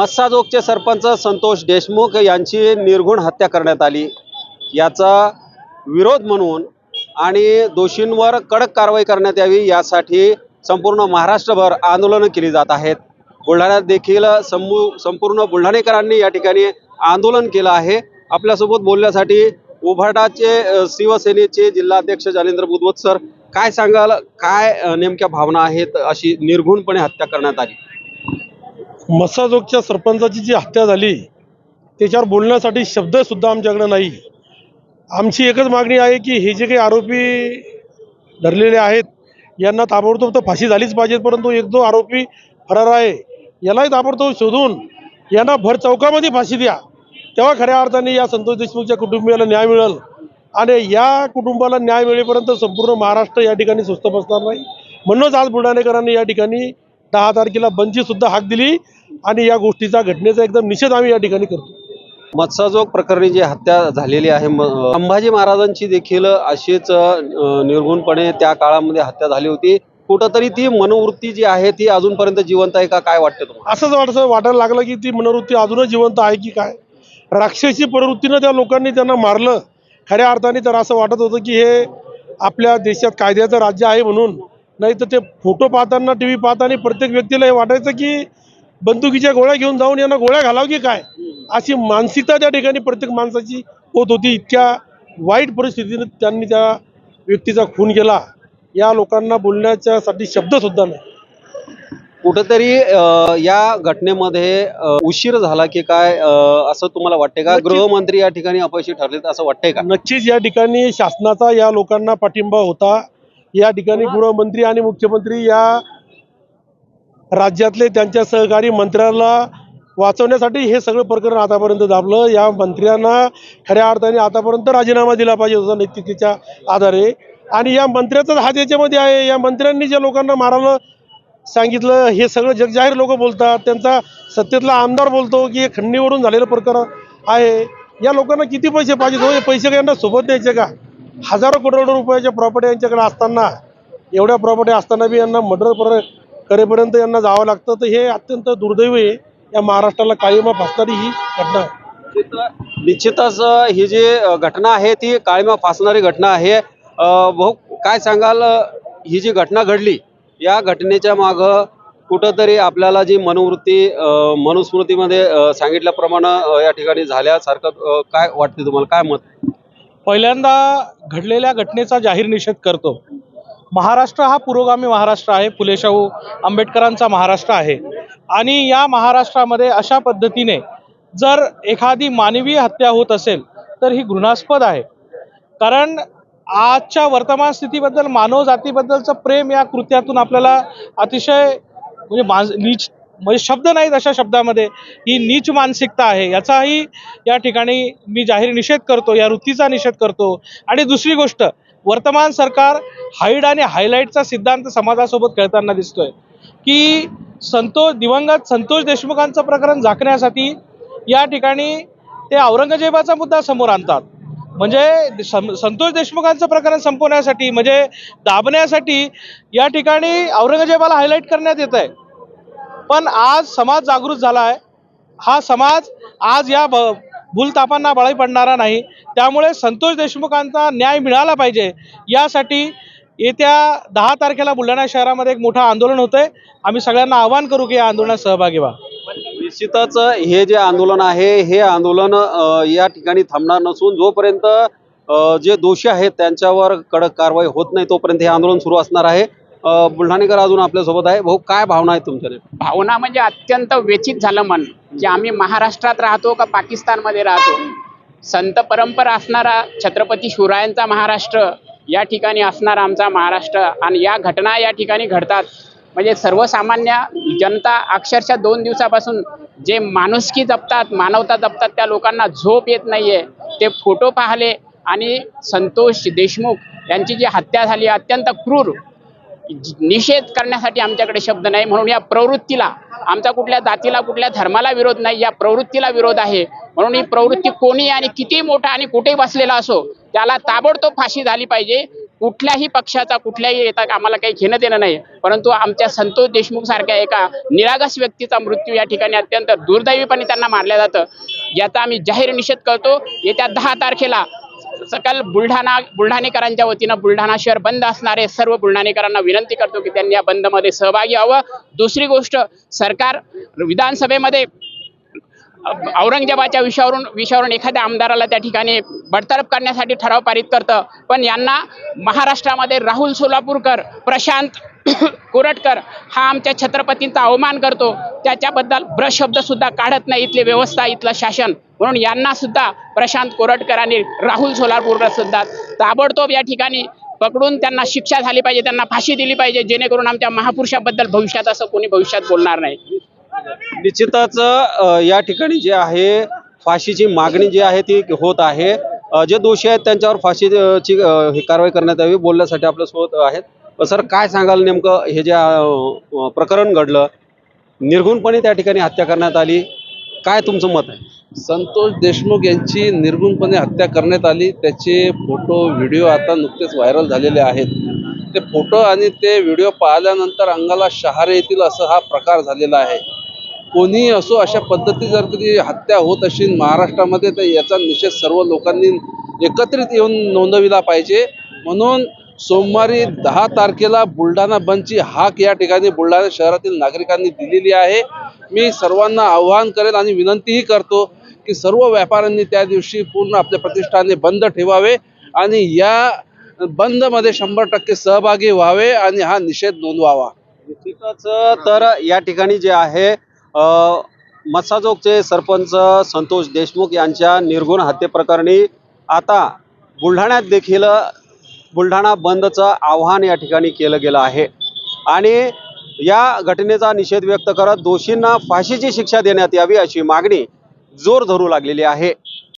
मस्साजोगचे सरपंच संतोष देशमुख यांची निर्घुण हत्या करण्यात आली. याचा विरोध म्हणून आणि दोषींवर कडक कारवाई करण्यात यावी यासाठी संपूर्ण महाराष्ट्रभर आंदोलनं केली जात आहेत. बुलढाण्यात देखील समू संपूर्ण बुलढाणेकरांनी या ठिकाणी आंदोलन केलं आहे. आपल्यासोबत बोलण्यासाठी उभाटाचे शिवसेनेचे जिल्हाध्यक्ष जालेंद्र बुधवत सर काय सांगाल? काय नेमक्या भावना आहेत? अशी निर्घुणपणे हत्या करण्यात आली. मस्साजोगच्या सरपंचाची जी हत्या झाली त्याच्यावर बोलण्यासाठी शब्दसुद्धा आमच्याकडं नाही. आमची एकच मागणी आहे की हे जे काही आरोपी धरलेले आहेत यांना ताबडतोब तर फाशी झालीच पाहिजे परंतु एक जो आरोपी फरार आहे यालाही ताबडतोब शोधून यांना भर चौकामध्ये फाशी द्या. तेव्हा खऱ्या अर्थाने या संतोष देशमुखच्या कुटुंबियाला न्याय मिळेल आणि या कुटुंबाला न्याय मिळेपर्यंत संपूर्ण महाराष्ट्र या ठिकाणी सुस्त बसणार नाही. म्हणूनच आज बुलढाणेकरांनी या ठिकाणी दहा तारखेला बंदची सुद्धा हाक दिली. आणि या गोष्टीचा घटनेचा एकदम निषेध आम्ही या ठिकाणी करतो. मत्स्यजोग प्रकरणी जी हत्या झालेली आहे संभाजी महाराजांची देखील अशीच अ, निर्घुणपणे त्या काळामध्ये हत्या झाली होती. कुठंतरी ती मनोवृत्ती जी आहे ती अजूनपर्यंत जिवंत आहे का? काय वाटतं तुम्हाला? असंच वाटतं वाटायला लागलं की ती मनोवृत्ती अजूनच जिवंत आहे की काय? राक्षसी प्रवृत्तीनं त्या लोकांनी त्यांना मारलं. खऱ्या अर्थाने तर असं वाटत होतं की हे आपल्या देशात कायद्याचं राज्य आहे म्हणून. नाही तर ते फोटो पाहताना टी व्ही पाहताना प्रत्येक व्यक्तीला हे वाटायचं की बंदुकीच्या गोळ्या घेऊन जाऊन यांना गोळ्या घालाव की काय? अशी मानसिकता त्या ठिकाणी प्रत्येक माणसाची होत होती. इतक्या वाईट परिस्थितीने त्यांनी त्या व्यक्तीचा खून केला. या लोकांना बोलण्याच्यासाठी शब्दसुद्धा नाही. कुठंतरी अ, या घटनेमध्ये उशीर झाला की काय असं तुम्हाला वाटते का. गृहमंत्री या ठिकाणी अपयशी ठरलेत असं वाटतंय का? नक्कीच या ठिकाणी शासनाचा या लोकांना पाठिंबा होता. या ठिकाणी गृहमंत्री आणि मुख्यमंत्री या राज्यातले त्यांच्या सहकारी मंत्र्याला वाचवण्यासाठी हे सगळं प्रकरण आतापर्यंत दाबलं. या मंत्र्यांना खऱ्या अर्थाने आतापर्यंत राजीनामा दिला पाहिजे होता नैतिकतेच्या आधारे. आणि या मंत्र्याचाच हात याच्यामध्ये आहे. या मंत्र्यांनी ज्या लोकांना मारायला सांगितलं हे सगळं जगजाहीर लोक बोलतात. त्यांचा सत्तेतला आमदार बोलतो की हे खंडणीवरून झालेलं प्रकरण आहे. या लोकांना किती पैसे पाहिजे हो हे पैसे काय यांना सोबत द्यायचे का? हजारो करोड रुपयाच्या प्रॉपर्टी यांच्याकडे असताना एवढ्या प्रॉपर्टी असताना बी यांना मर्डर करेपर्यंत यांना जावं लागतं. तर हे अत्यंत दुर्दैवी आहे. या महाराष्ट्राला काळीमा फासणारी ही घटना आहे. निश्चितच ही जी घटना आहे ती काळीमा फासणारी घटना आहे. भाऊ काय सांगाल ही जी घटना घडली या घटनेच्या माग कुठंतरी आपल्याला जी मनोवृत्ती मनुस्मृतीमध्ये सांगितल्याप्रमाणे या ठिकाणी झाल्यासारखं काय वाटते तुम्हाला? काय मत? पहिल्यांदा घडलेल्या घटनेचा जाहीर निषेध करतो. महाराष्ट्र हा पुरोगामी महाराष्ट्र आहे. फुलेशाहू आंबेडकरांचा महाराष्ट्र आहे. आणि या महाराष्ट्रामध्ये अशा पद्धतीने जर एखादी मानवी हत्या होत असेल तर ही घृणास्पद आहे. कारण आजच्या वर्तमान स्थितीबद्दल मानव जातीबद्दलचं प्रेम या कृत्यातून आपल्याला अतिशय म्हणजे माज नीच म्हणजे शब्द नाहीत अशा शब्दामध्ये ही नीच मानसिकता आहे. याचाही या ठिकाणी मी जाहीर निषेध करतो या वृत्तीचा निषेध करतो. आणि दुसरी गोष्ट वर्तमान सरकार हाईड आणि हायलाईटचा सिद्धांत समाजासोबत खेळताना दिसतोय. की संतोष दिवंगत संतोष देशमुखांचं प्रकरण झाकण्यासाठी या ठिकाणी ते औरंगजेबाचा मुद्दा समोर आणतात. म्हणजे सं- संतोष देशमुखांचं प्रकरण संपवण्यासाठी म्हणजे दाबण्यासाठी या ठिकाणी औरंगजेबाला हायलाईट करण्यात येत आहे पण आज समाज जागृत झाला आहे हा समाज आज या ब भूलतापांना बळी पडणारा नाही. त्यामुळे संतोष देशमुखांचा न्याय मिळाला पाहिजे. यासाठी येत्या दहा तारखेला बुलढाणा शहरामध्ये एक मोठं आंदोलन होतंय. आम्ही सगळ्यांना आवाहन करू की या आंदोलनात सहभागी व्हा. निश्चितच हे जे आंदोलन आहे हे आंदोलन या ठिकाणी थांबणार नसून जोपर्यंत जे दोषी आहेत त्यांच्यावर कडक कारवाई होत नाही तोपर्यंत हे आंदोलन सुरू असणार आहे. बुलढाणेकर अजून आपल्यासोबत आहे. भाऊ काय भावना आहेत तुमच्या भावना म्हणजे अत्यंत व्यथित झालं मन. की आम्ही महाराष्ट्रात राहतो का पाकिस्तानमध्ये राहतो? संत परंपरा असणारा छत्रपती शिवरायांचा महाराष्ट्र या ठिकाणी असणारा आमचा महाराष्ट्र. आणि या घटना या ठिकाणी घडतात. म्हणजे सर्वसामान्य जनता अक्षरशः दोन दिवसापासून जे माणुसकी जपतात मानवता जपतात त्या लोकांना झोप येत नाहीये. ते फोटो पाहिले आणि संतोष देशमुख यांची जी हत्या झाली अत्यंत क्रूर निषेध करण्यासाठी आमच्याकडे शब्द नाही. म्हणून या प्रवृत्तीला आमचा कुठल्या जातीला कुठल्या धर्माला विरोध नाही या प्रवृत्तीला विरोध आहे. म्हणून ही प्रवृत्ती कोणी आणि किती मोठा आणि कुठेही बसलेला असो त्याला ताबडतोब फाशी झाली पाहिजे. कुठल्याही पक्षाचा कुठल्याही येता आम्हाला काही घेणं देणं नाही. परंतु आमच्या संतोष देशमुख सारख्या एका निरागस व्यक्तीचा मृत्यू या ठिकाणी अत्यंत दुर्दैवीपणे त्यांना मारलं जातं. याचा आम्ही जाहीर निषेध करतो. येत्या दहा तारखेला सकल बुलढाणा बुलढाणेकरांच्या वतीनं बुलढाणा शहर बंद असणारे सर्व बुलढाणेकरांना विनंती करतो की त्यांनी या बंदमध्ये सहभागी व्हावं. दुसरी गोष्ट सरकार विधानसभेमध्ये औरंगजेबाच्या विषयावरून विषयावरून एखाद्या आमदाराला त्या ठिकाणी बडतर्फ करण्यासाठी ठराव पारित करतं. पण यांना महाराष्ट्रामध्ये राहुल सोलापूरकर प्रशांत कोरटकर हा आमच्या छत्रपतींचा अवमान करतो. त्याच्याबद्दल ब्रशब्दसुद्धा काढत नाही इथली व्यवस्था इथलं शासन. म्हणून यांना सुद्धा प्रशांत कोरटकरांनी राहुल सोलापूरला सुद्धा ताबडतोब या ठिकाणी पकडून त्यांना शिक्षा झाली पाहिजे त्यांना फाशी दिली पाहिजे जेणेकरून आमच्या महापुरुषाबद्दल भविष्यात असं कोणी भविष्यात बोलणार नाही. निश्चितच या ठिकाणी जे आहे फाशीची मागणी जी आहे ती होत आहे. जे दोषी आहेत त्यांच्यावर फाशीची कारवाई करण्यात यावी बोलण्यासाठी आपल्यासोबत आहेत सर काय सांगाल नेमकं हे जे प्रकरण घडलं? निर्घुणपणे त्या ठिकाणी हत्या करण्यात आली. काय तुमचं मत आहे? संतोष देशमुख यांची निर्गुणपणे हत्या करण्यात आली. त्याचे फोटो व्हिडिओ आता नुकतेच व्हायरल झालेले आहेत. ते फोटो आणि ते व्हिडिओ पाहिल्यानंतर अंगाला शहारे येतील असं हा प्रकार झालेला आहे. कोणीही असो अशा पद्धती जर कधी हत्या होत असेल महाराष्ट्रामध्ये तर याचा निषेध सर्व लोकांनी एकत्रित येऊन नोंदविला पाहिजे. म्हणून सोमवारी दहा तारखेला बुलढाणा बंदची हाक या ठिकाणी बुलढाणा शहरातील नागरिकांनी दिलेली आहे. मी सर्वांना आव्हान करेल आणि विनंतीही करतो की सर्व व्यापाऱ्यांनी त्या दिवशी पूर्ण आपल्या प्रतिष्ठाने बंद ठेवावे आणि या बंदमध्ये शंभर टक्के सहभागी व्हावे आणि हा निषेध नोंदवावा. निश्चितच तर या ठिकाणी जे आहे मत्साजोगचे सरपंच संतोष देशमुख यांच्या निर्गुण हत्येप्रकरणी आता बुलढाण्यात देखील बुलढाणा बंदचं आव्हान या ठिकाणी केलं गेलं आहे. आणि या घटनेचा निषेध व्यक्त करत दोषींना फाशीची शिक्षा देण्यात यावी अशी मागणी जोर धरू लागलेली आहे.